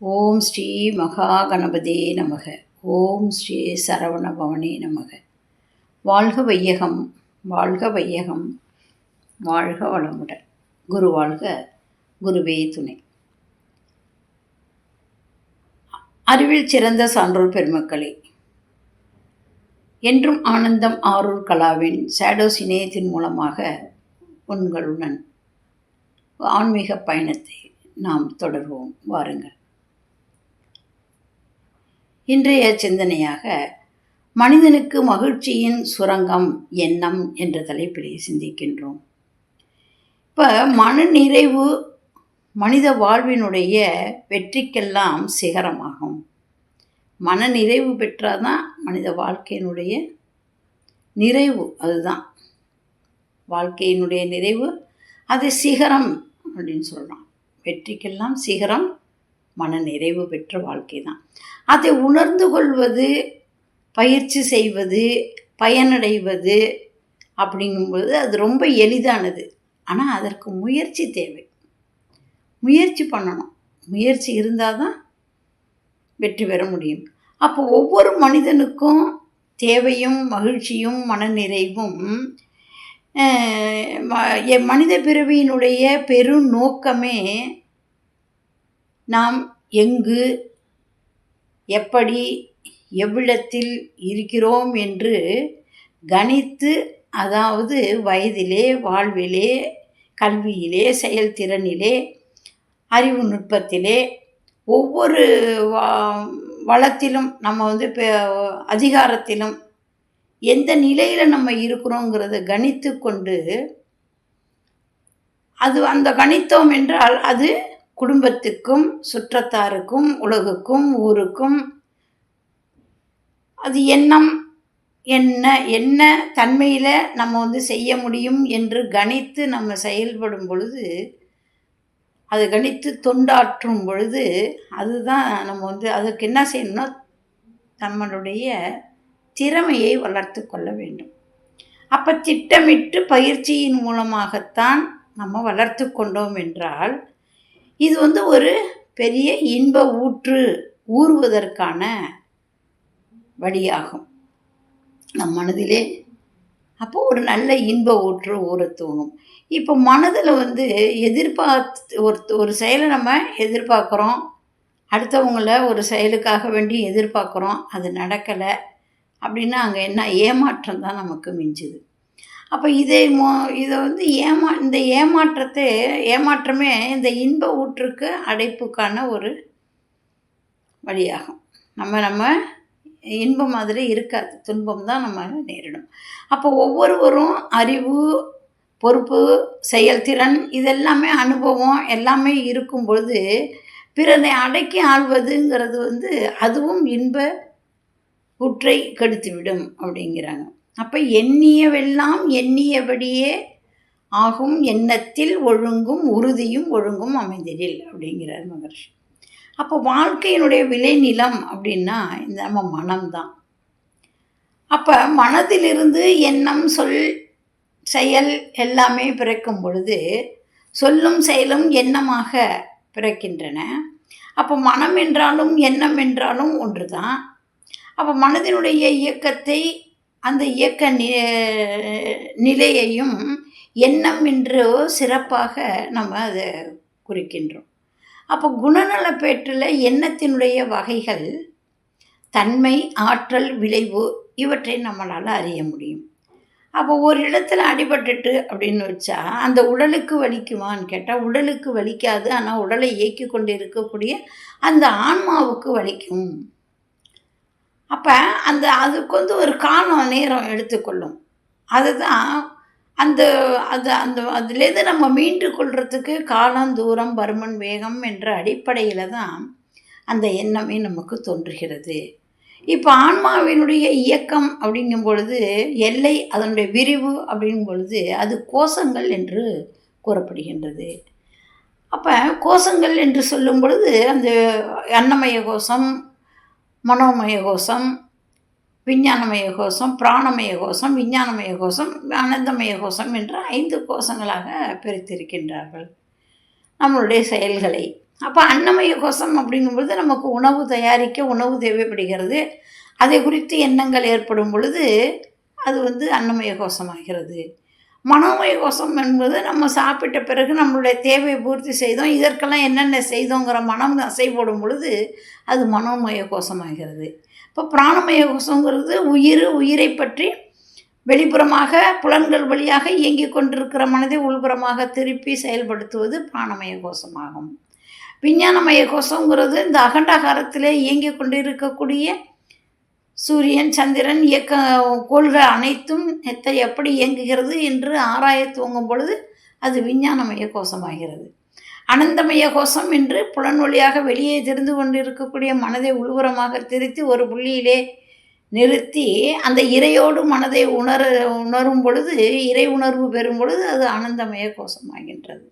ஓம் ஸ்ரீ மகா கணபதே நமக. ஓம் ஸ்ரீ சரவண பவனே நமக. வாழ்க வையகம் வாழ்க வையகம். வாழ்க வளமுடன். குரு வாழ்க குருவே துணை. அறிவில் சிறந்த சான்றோர் பெருமக்களே என்றும் ஆனந்தம் ஆரூர் கலாவின் ஷேடோஸ் இணையத்தின் மூலமாக உங்களுடன் ஆன்மீக பயணத்தை நாம் தொடர்வோம். வாருங்கள். இன்றைய சிந்தனையாக மனிதனுக்கு மகிழ்ச்சியின் சுரங்கம் எண்ணம் என்ற தலைப்பிலே சிந்திக்கின்றோம். இப்போ மன நிறைவு மனித வாழ்வினுடைய வெற்றிக்கெல்லாம் சிகரமாகும். மன நிறைவு பெற்றாதான் மனித வாழ்க்கையினுடைய நிறைவு அதுதான். வாழ்க்கையினுடைய நிறைவு அது சிகரம் அப்படின்னு சொல்கிறான் வெற்றிக்கெல்லாம் சிகரம் மன நிறைவு பெற்ற வாழ்க்கை தான் அதை உணர்ந்து கொள்வது பயிற்சி செய்வது பயனடைவது அப்படிங்கும்போது அது ரொம்ப எளிதானது. ஆனால் அதற்கு முயற்சி தேவை. முயற்சி பண்ணணும். முயற்சி இருந்தால் தான் வெற்றி பெற முடியும். அப்போ ஒவ்வொரு மனிதனுக்கும் தேவையும் மகிழ்ச்சியும் மனநிறைவும் மனித பிறவியினுடைய பெரும் நோக்கமே நாம் எங்கு எப்படி எவ்விடத்தில் இருக்கிறோம் என்று கணித்து அதாவது வயதிலே வாழ்விலே கல்வியிலே செயல்திறனிலே அறிவு நுட்பத்திலே ஒவ்வொரு வளத்திலும் நம்ம வந்து அதிகாரத்திலும் எந்த நிலையில் நம்ம இருக்கிறோங்கிறத கணித்து கொண்டு அது அந்த கணித்தோம் என்றால் அது குடும்பத்துக்கும் சுற்றத்தாருக்கும் உலகுக்கும் ஊருக்கும் அது எண்ணம் என்ன என்ன தன்மையில் நம்ம வந்து செய்ய முடியும் என்று கணித்து நம்ம செயல்படும் பொழுது அது கணித்து தொண்டாற்றும் பொழுது அதுதான் நம்ம வந்து அதுக்கு என்ன செய்யணும்னா நம்மளுடைய திறமையை வளர்த்து கொள்ள வேண்டும். அப்போ திட்டமிட்டு பயிற்சியின் மூலமாகத்தான் நம்ம வளர்த்து கொண்டோம் என்றால் இது வந்து ஒரு பெரிய இன்ப ஊற்று ஊறுவதற்கான வழியாகும். நம் மனதிலே அப்போ ஒரு நல்ல இன்ப ஊற்று ஊற தூங்கும். இப்போ மனதில் வந்து எதிர்பார்த்து ஒரு ஒரு செயலை நம்ம எதிர்பார்க்குறோம். அடுத்தவங்கள ஒரு செயலுக்காக வேண்டி எதிர்பார்க்குறோம். அது நடக்கலை அப்படின்னா அங்கே என்ன ஏமாற்றம் தான் நமக்கு மிஞ்சுது. அப்போ இதை மோ இதை வந்து ஏமா இந்த ஏமாற்றத்தை ஏமாற்றமே இந்த இன்ப ஊற்றுக்கு அடைப்புக்கான ஒரு வழியாகும். நம்ம நம்ம இன்பம் மாதிரி இருக்காது. துன்பம் தான் நம்ம நேரிடும். அப்போ ஒவ்வொருவரும் அறிவு பொறுப்பு செயல்திறன் இதெல்லாமே அனுபவம் எல்லாமே இருக்கும் பொழுது பிறனை அடக்கி ஆள்வதுங்கிறது வந்து அதுவும் இன்ப ஊற்றை கெடுத்துவிடும் அப்படிங்கிறாங்க. அப்போ எண்ணியவெல்லாம் எண்ணியபடியே ஆகும் எண்ணத்தில் ஒழுங்கும் உறுதியும் ஒழுங்கும் அமைந்திடில் அப்படிங்கிறார் மகர்ஷி. அப்போ வாழ்க்கையினுடைய விளைநிலம் அப்படின்னா இந்த நம்ம மனம்தான். அப்போ மனதிலிருந்து எண்ணம் சொல் செயல் எல்லாமே பிறக்கும் பொழுது சொல்லும் செயலும் எண்ணமாக பிறக்கின்றன. அப்போ மனம் என்றாலும் எண்ணம் என்றாலும் ஒன்று தான் அப்போ மனதினுடைய இயக்கத்தை அந்த இயக்க நிலையையும் எண்ணம் என்று சிறப்பாக நம்ம அதை குறிக்கின்றோம். அப்போ குணநலப்பேற்றில் எண்ணத்தினுடைய வகைகள் தன்மை ஆற்றல் விளைவு இவற்றை நம்மளால் அறிய முடியும். அப்போ ஒரு இடத்துல அடிபட்டுட்டு அப்படின்னு வச்சா அந்த உடலுக்கு வலிக்குமான்னு கேட்டால் உடலுக்கு வலிக்காது. ஆனால் உடலை இயக்கி கொண்டு இருக்கக்கூடிய அந்த ஆன்மாவுக்கு வலிக்கும். அப்போ அந்த அதுக்கு வந்து ஒரு காலம் நேரம் எடுத்துக்கொள்ளும். அதுதான் அந்த அது அந்த அதுலேருந்து நம்ம மீண்டு கொள்றதுக்கு காலம் தூரம் பருமன் வேகம் என்ற அடிப்படையில் தான் அந்த எண்ணமே நமக்கு தோன்றுகிறது. இப்போ ஆன்மாவினுடைய இயக்கம் அப்படிங்கும் பொழுது எல்லை அதனுடைய விரிவு அப்படிங்கும் பொழுது அது கோஷங்கள் என்று கூறப்படுகின்றது. அப்போ கோஷங்கள் என்று சொல்லும் பொழுது அந்த அன்னமய கோஷம் மனோமய கோஷம் விஞ்ஞானமய கோஷம் பிராணமய கோஷம் விஞ்ஞானமய கோஷம் ஆனந்தமய கோஷம் என்ற ஐந்து கோஷங்களாக பிரித்திருக்கின்றார்கள். நம்மளுடைய செயல்களை. அப்போ அன்னமய கோஷம் அப்படிங்கும்பொழுது நமக்கு உணவு தயாரிக்க உணவு தேவைப்படுகிறது. அதை குறித்து எண்ணங்கள் ஏற்படும் பொழுது அது வந்து அன்னமய கோஷமாகிறது மனோமய கோஷம் என்பது நம்ம சாப்பிட்ட பிறகு நம்மளுடைய தேவையை பூர்த்தி செய்தோம். இதற்கெல்லாம் என்னென்ன செய்தோங்கிற மனம் அசைப்படும் பொழுது அது மனோமய கோஷமாகிறது இப்போ பிராணமய கோஷங்கிறது உயிர் உயிரை பற்றி வெளிப்புறமாக புலன்கள் வழியாக இயங்கிக் கொண்டிருக்கிற மனதை உள்புறமாக திருப்பி செயல்படுத்துவது பிராணமய கோஷமாகும் விஞ்ஞானமய கோஷங்கிறது இந்த அகண்டாகாரத்திலே இயங்கிக் கொண்டிருக்கக்கூடிய சூரியன் சந்திரன் இயக்க கோள்கள் அனைத்தும் எத்த எப்படி இயங்குகிறது என்று ஆராய துவங்கும் பொழுது அது விஞ்ஞானமய கோஷமாகிறது அனந்தமய கோஷம் என்று புலன் வழியாக வெளியே தெரிந்து கொண்டிருக்கக்கூடிய மனதை உள்புறமாக திருத்தி ஒரு புள்ளியிலே நிறுத்தி அந்த இறையோடு மனதை உணர உணரும் பொழுது இறை உணர்வு பெறும் பொழுது அது ஆனந்தமய கோஷமாகின்றது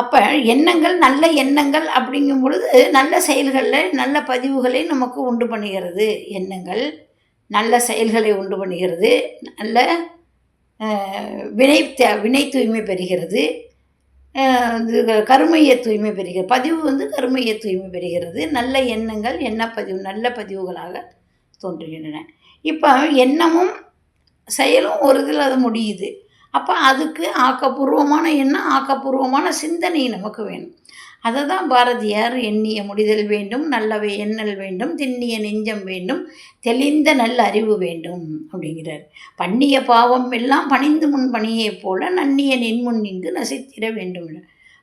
அப்போ எண்ணங்கள் நல்ல எண்ணங்கள் அப்படிங்கும் பொழுது நல்ல செயல்களில் நல்ல பதிவுகளை நமக்கு உண்டு பண்ணுகிறது. எண்ணங்கள் நல்ல செயல்களை உண்டு பண்ணுகிறது. நல்ல வினை வினை தூய்மை பெறுகிறது. இது கருமைய தூய்மை பெறுகிறது. பதிவு வந்து கருமைய தூய்மை பெறுகிறது. நல்ல எண்ணங்கள் எண்ண பதிவு நல்ல பதிவுகளாக தோன்றுகின்றன. இப்போ எண்ணமும் செயலும் ஒரு இதில் அது முடியுது. அப்போ அதுக்கு ஆக்கப்பூர்வமான எண்ணம் ஆக்கப்பூர்வமான சிந்தனை நமக்கு வேணும். அதை தான் பாரதியார் எண்ணிய முடிதல் வேண்டும் நல்லவை எண்ணல் வேண்டும் திண்ணிய நெஞ்சம் வேண்டும் தெளிந்த நல்ல அறிவு வேண்டும் அப்படிங்கிறார். பண்ணிய பாவம் எல்லாம் பணிந்து முன் பணியைப் போல நன்னிய நின்முன் இங்கு நசித்திட வேண்டும்.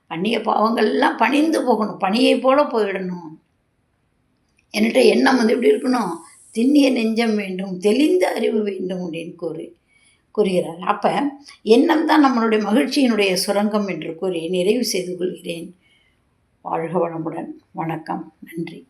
பண்ணிய பாவங்கள்லாம் பணிந்து போகணும் பணியைப் போல போயிடணும். என்கிட்ட எண்ணம் வந்து எப்படி இருக்கணும்? திண்ணிய நெஞ்சம் வேண்டும் தெளிந்த அறிவு வேண்டும் அப்படின்னு கூறு. கூறுகிறார். அப்போ எண்ணம் தான் நம்மளுடைய மகிழ்ச்சியினுடைய சுரங்கம் என்று கூறி நிறைவு செய்து கொள்கிறேன். வாழ்க வளமுடன். வணக்கம். நன்றி.